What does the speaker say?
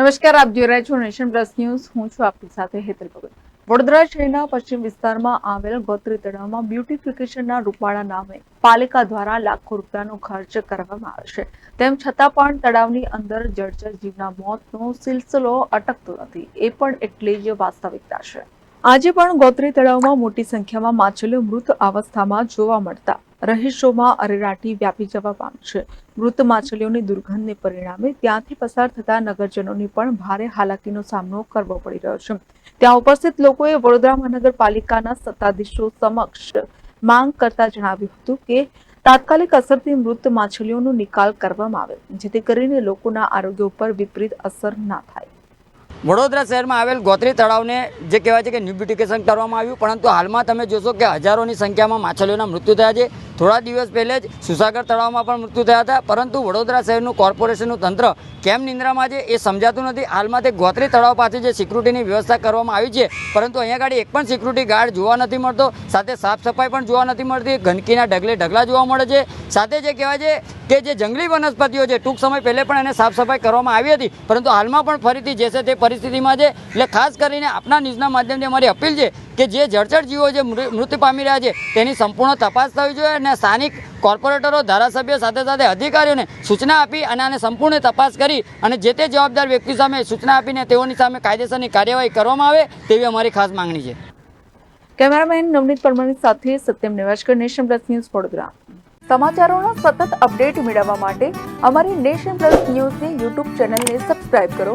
નમસ્કાર, આપ જોઈ રહ્યા છો નેશન પ્લસ ન્યૂઝ. હું છું આપની સાથે હેતલ ભગત. વડોદરા શહેરના પશ્ચિમ વિસ્તારમાં આવેલ ગોત્રી તળાવમાં બ્યુટિફિકેશનના રૂપાળા નામે પાલિકા દ્વારા લાખો રૂપિયાનો ખર્ચ કરવામાં આવે છે. તેમ છતાં પણ તળાવની અંદર જળચર જીવના મોતનો સિલસિલો અટકતો નથી. એ પણ એટલી જ વાસ્તવિકતા છે. આજે પણ ગોત્રી તળાવમાં મોટી સંખ્યામાં માછલીઓ મૃત અવસ્થામાં જોવા મળતા રહીશોમાં અરેરાટી વ્યાપી જવા પામી છે. મૃત માછલીઓની દુર્ગંધને પરિણામે ત્યાંથી પસાર થતા નગરજનોની પણ ભારે હાલાકીનો સામનો કરવો પડી રહ્યો છે. ત્યાં ઉપસ્થિત લોકોએ વડોદરા મહાનગરપાલિકાના સત્તાધીશો સમક્ષ માંગ કરતા જણાવ્યું હતું કે, તાત્કાલિક અસરથી મૃત માછલીઓનો નિકાલ કરવામાં આવે, જેથી કરીને લોકોના આરોગ્ય ઉપર વિપરીત અસર ના થાય. વડોદરા શહેરમાં આવેલ ગોત્રી તળાવને જે કહેવાય છે કે ન્યૂ બ્યુટિફિકેશન કરવામાં આવ્યું, પરંતુ હાલમાં તમે જોશો કે હજારોની સંખ્યામાં માછલીઓના મૃત્યુ થયા છે. થોડા દિવસ પહેલે જ સુસાગર તળાવમાં પણ મૃત્યુ થયા હતા, પરંતુ વડોદરા શહેરનું કોર્પોરેશનનું તંત્ર કેમ નિંદ્રામાં છે એ સમજાતું નથી. હાલમાં તે ગોત્રી તળાવ પાસે જે સિક્યુરિટીની વ્યવસ્થા કરવામાં આવી છે, પરંતુ અહીંયા આગળ એક પણ સિક્યુરિટી ગાર્ડ જોવા નથી મળતો, સાથે સાફ સફાઈ પણ જોવા નથી મળતી, ગંદકીના ઢગલે ઢગલા જોવા મળે છે. સાથે જે કહેવાય છે કે જે જંગલી વનસ્પતિઓ છે, ટૂંક સમય પહેલે પણ એને સાફ સફાઈ કરવામાં આવી હતી, પરંતુ હાલમાં પણ ફરીથી જે છે તે પરિસ્થિતિમાં છે. એટલે ખાસ કરીને આપના ન્યૂઝના માધ્યમથી અમારી અપીલ છે કે જે જળચર જીવો જે મૃત્યુ પામી રહ્યા છે, તેની સંપૂર્ણ તપાસ થવી જોઈએ અને સ્થાનિક કોર્પોરેટરો, ધારાસભ્ય સાથે સાથે અધિકારીઓને સૂચના આપી અને આને સંપૂર્ણ તપાસ કરી અને જે તે જવાબદાર વ્યક્તિ સામે સૂચના આપીને તેઓની સામે કાયદેસરની કાર્યવાહી કરવામાં આવે તેવી અમારી ખાસ માંગણી છે. કેમેરામેન નવનીત પરમારની સાથે Satyam Nivaskar Nation Plus News Vadodara. સમાચારોનો સતત અપડેટ મેળવવા માટે અમારી નેશન પ્લસ ન્યૂઝની યુટ્યુબ ચેનલને સબસ્ક્રાઇબ કરો.